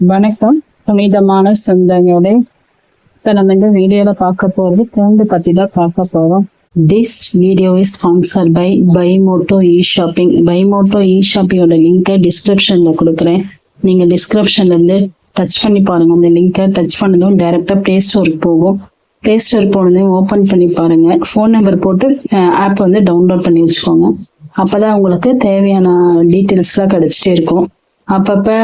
வணக்கம். புனிதமான சொந்தங்களே இப்போ நம்ம இந்த வீடியோவில் பார்க்க போகிறது தேர்ந்து பற்றி தான் பார்க்க போகிறோம் this video is sponsor by Bymoto e shopping Bymoto e ஷாப்பிங்கோட லிங்கை டிஸ்கிரிப்ஷனில் கொடுக்குறேன் நீங்கள் டிஸ்கிரிப்ஷன்லேருந்து டச் பண்ணி பாருங்கள் அந்த லிங்கை டச் பண்ணதும் டேரெக்டாக ப்ளே ஸ்டோருக்கு போகும். ப்ளே ஸ்டோர் போனதையும் ஓப்பன் பண்ணி பாருங்கள் ஃபோன் நம்பர் போட்டு ஆப் வந்து டவுன்லோட் பண்ணி வச்சுக்கோங்க. அப்போ தான் உங்களுக்கு தேவையான டீட்டெயில்ஸ்லாம் கிடச்சிட்டே இருக்கும். அப்பப்போ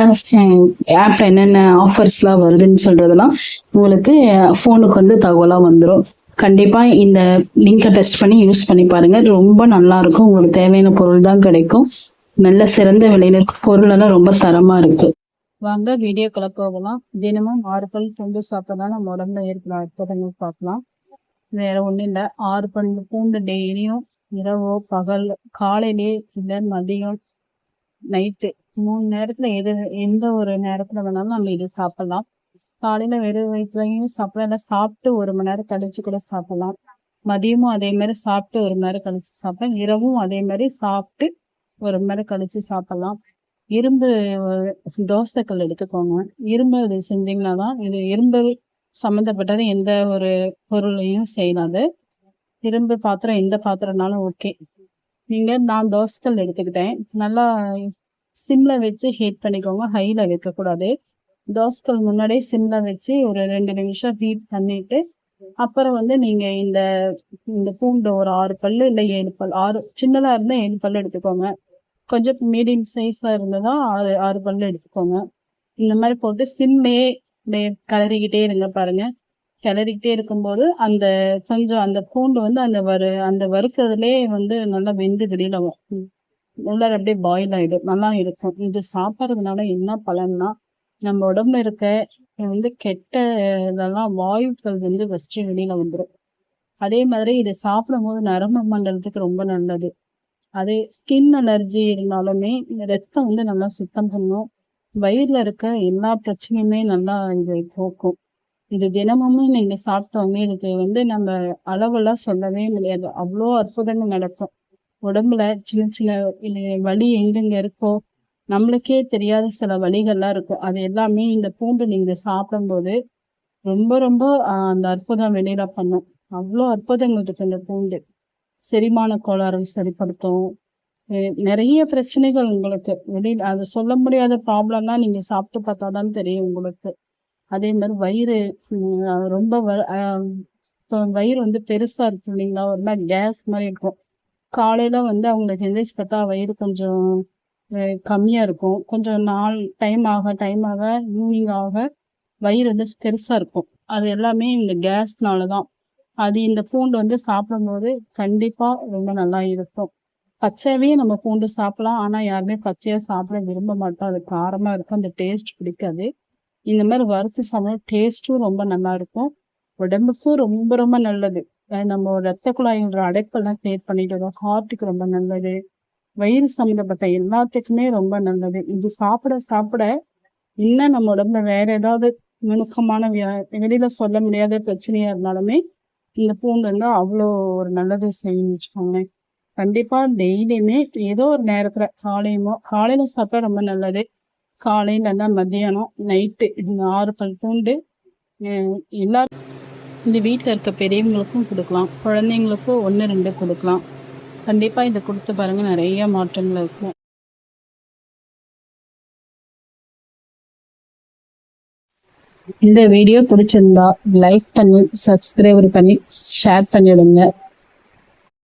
ஆப்ல என்னென்ன ஆஃபர்ஸ்லாம் வருதுன்னு சொல்றதெல்லாம் உங்களுக்கு ஃபோனுக்கு வந்து தகவலாக வந்துடும் கண்டிப்பா இந்த லிங்கை டெஸ்ட் பண்ணி யூஸ் பண்ணி பாருங்க. ரொம்ப நல்லா இருக்கும். உங்களுக்கு தேவையான பொருள் தான் கிடைக்கும். நல்ல சிறந்த விலையில இருக்கு பொருள் எல்லாம் ரொம்ப தரமா இருக்கு. வாங்க வீடியோக்குள்ள போகலாம். தினமும் ஆறு பல் பூண்டு சாப்பிட்டா நம்ம உடம்புல இருக்கிற அற்புதங்கள் பார்க்கலாம். வேற ஒண்ணும் இல்லை. ஆறு பல் பூண்டு டெய்லியும் இரவோ பகல் காலையிலே இல்லை மதியம் நைட்டு மூணு நேரத்துல எது எந்த ஒரு நேரத்துல வேணாலும் நம்ம இது சாப்பிடலாம். காலையில வெறும் வயிற்றுலையும் சாப்பிடலாம் இல்லை சாப்பிட்டு ஒரு மணி நேரம் கழிச்சு கூட சாப்பிடலாம். மதியமும் அதே மாதிரி சாப்பிட்டு ஒரு மணி நேரம் கழிச்சு சாப்பிடலாம். இரவும் அதே மாதிரி சாப்பிட்டு ஒரு மணி நேரம் கழிச்சு சாப்பிடலாம். இரும்பு தோசைக்கல் எடுத்துக்கோங்க. இரும்பு இது செஞ்சீங்கன்னா தான் இது இரும்பு சம்மந்தப்பட்டது எந்த ஒரு பொருளையும் செய்யலாம் அது இரும்பு பாத்திரம் எந்த பாத்திரம்னாலும் ஓகே. நீங்க நான் தோசைக்கல் எடுத்துக்கிட்டேன். நல்லா சிம்மில் வச்சு ஹீட் பண்ணிக்கோங்க. ஹையில் வைக்கக்கூடாது. தோசைக்கல் முன்னாடியே சிம்மில் வச்சு ஒரு ரெண்டு நிமிஷம் ஹீட் பண்ணிட்டு அப்புறம் வந்து நீங்கள் இந்த இந்த பூண்டு ஒரு ஆறு பல்லு இல்லை ஏழு பல் ஆறு சின்னதாக இருந்தால் ஏழு பல்லு எடுத்துக்கோங்க. கொஞ்சம் மீடியம் சைஸா இருந்ததா ஆறு ஆறு பல்லு எடுத்துக்கோங்க. இந்த மாதிரி போட்டு சிம்லேயே கிளறிக்கிட்டே இருங்க பாருங்கள் கிளறிக்கிட்டே இருக்கும்போது அந்த கொஞ்சம் அந்த பூண்டு வந்து அந்த வறு அந்த வறுக்கிறதுலே வந்து நல்லா வெந்து வெளியில வரும். உள்ளார அப்படியே பாயில் ஆயிடும் நல்லா இருக்கும். இது சாப்பிட்றதுனால என்ன பலன்னா நம்ம உடம்புல இருக்க வந்து கெட்ட இதெல்லாம் வாயுக்கள் வந்து ஃபஸ்ட்டு வெளியில் வந்துடும் அதே மாதிரி இதை சாப்பிடும் போது நரம்பு மண்டலத்துக்கு ரொம்ப நல்லது. அதே ஸ்கின் அலர்ஜி இருந்தாலுமே இந்த ரத்தம் வந்து நல்லா சுத்தம் பண்ணும். வயிறில் இருக்க எல்லா பிரச்சனையுமே நல்லா இது போக்கும். இது தினமுமே நீங்கள் சாப்பிட்டோமே இதுக்கு வந்து நம்ம அளவெல்லாம் சொல்லவே முடியாது. அவ்வளோ அற்புதங்கள் நடக்கும். உடம்புல சின்ன சின்ன வலி எங்கெங்க இருக்கோ நம்மளுக்கே தெரியாத சில வழிகள்லாம் இருக்கும். அது எல்லாமே இந்த பூண்டு நீங்க சாப்பிடும்போது ரொம்ப ரொம்ப அந்த அற்புதம் வெளியில பண்ணும். அவ்வளோ அற்புதங்கள் இருக்கு இந்த பூண்டு. செரிமான கோளாறு சரிப்படுத்தும். நிறைய பிரச்சனைகள் உங்களுக்கு. வெளியில் அது சொல்ல முடியாத ப்ராப்ளம்லாம் நீங்க சாப்பிட்டு பார்த்தாதான் தெரியும் உங்களுக்கு. அதே மாதிரி வயிறு ரொம்ப வயிறு வந்து பெருசா இருக்கும் இல்லைங்களா? ஒரு மாதிரி கேஸ் மாதிரி இருக்கும். காலையில் வந்து அவங்களுக்கு எந்திரிச்சு பார்த்தா வயிறு கொஞ்சம் கம்மியாக இருக்கும். கொஞ்சம் நாள் டைம் ஆக டைம் ஆக ஈவினிங் ஆக வயிறு வந்து பெருசாக இருக்கும். அது எல்லாமே இந்த கேஸ்னால தான். அது இந்த பூண்டு வந்து சாப்பிடும்போது கண்டிப்பாக ரொம்ப நல்லா இருக்கும். பச்சையாவே நம்ம பூண்டு சாப்பிடலாம். ஆனால் யாருமே பச்சையாக சாப்பிட விரும்ப மாட்டோம். அது காரமாக இருக்கும். அந்த டேஸ்ட் பிடிக்காது. இந்த மாதிரி வறுத்து சாப்பிட டேஸ்ட்டும் ரொம்ப நல்லா இருக்கும். உடம்புக்கும் ரொம்ப ரொம்ப நல்லது. நம்ம ரத்த குழாயோட அடைப்பெல்லாம் கிரியேட் பண்ணிட்டு வரும் ஹார்ட்டுக்கு ரொம்ப நல்லது. வயிறு சம்மந்தப்பட்ட எல்லாத்துக்குமே ரொம்ப நல்லது. இது சாப்பிட சாப்பிட இன்னும் நம்ம உடம்புல வேற ஏதாவது நுணுக்கமான வெளியில சொல்ல முடியாத பிரச்சனையா இருந்தாலுமே இந்த பூண்டு வந்து அவ்வளோ ஒரு நல்லது செய்யணும்னு வச்சுக்கோங்களேன். கண்டிப்பா டெய்லியுமே ஏதோ ஒரு நேரத்துல காலையுமோ காலையில சாப்பிட்டா ரொம்ப நல்லது. காலையில மத்தியானம் நைட்டு இந்த ஆறு பல் பூண்டு எல்லாரும் இந்த வீட்டில் இருக்க பெரியவங்களுக்கும் கொடுக்கலாம். குழந்தைங்களுக்கும் ஒன்று ரெண்டு கொடுக்கலாம். கண்டிப்பாக இதை கொடுத்து பாருங்கள் நிறைய மாற்றங்கள் இருக்கும். இந்த வீடியோ பிடிச்சிருந்தா லைக் பண்ணி சப்ஸ்கிரைபர் பண்ணி ஷேர் பண்ணிவிடுங்க